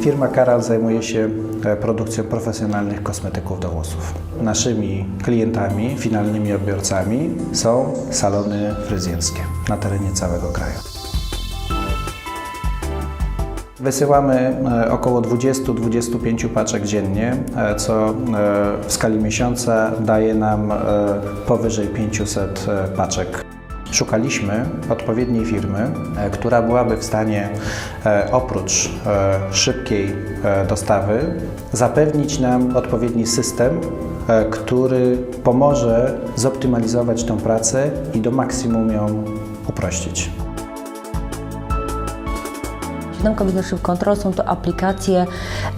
Firma Karal zajmuje się e, produkcją profesjonalnych kosmetyków do włosów. Naszymi klientami, finalnymi odbiorcami są salony fryzjerskie na terenie całego kraju. Wysyłamy e, około 20-25 paczek dziennie, e, co w skali miesiąca daje nam powyżej 500 e, paczek. Szukaliśmy odpowiedniej firmy, e, która byłaby w stanie e, oprócz e, szybkiej dostawy zapewnić nam odpowiedni system, który pomoże zoptymalizować tą pracę i do maksimum ją uprościć. Business Ship Control są to aplikacje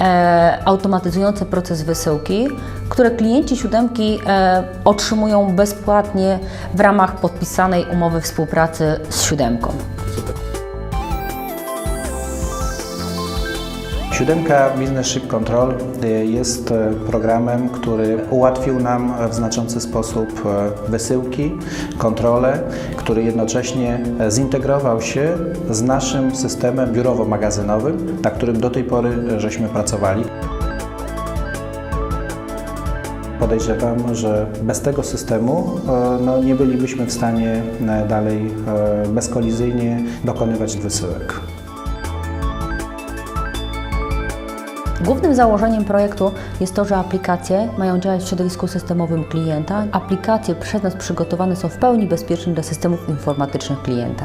e, automatyzujące proces wysyłki, które klienci siódemki e, otrzymują bezpłatnie w ramach podpisanej umowy współpracy z siódemką. Siódemka Business Ship Control y, jest e, programem, który ułatwił nam w znaczący sposób e, wysyłki, kontrolę, który jednocześnie e, zintegrował się z naszym systemem biurowo-magazynowym, na którym do tej pory e, żeśmy pracowali. Podejrzewam, że bez tego systemu e, no, nie bylibyśmy w stanie dalej bezkolizyjnie dokonywać wysyłek. Głównym założeniem projektu jest to, że aplikacje mają działać w środowisku systemowym klienta. Aplikacje przez nas przygotowane są w pełni bezpieczne dla systemów informatycznych klienta.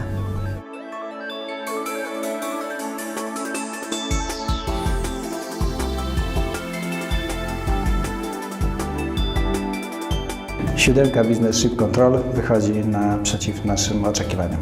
Siódemka Business Ship Control wychodzi naprzeciw naszym oczekiwaniom.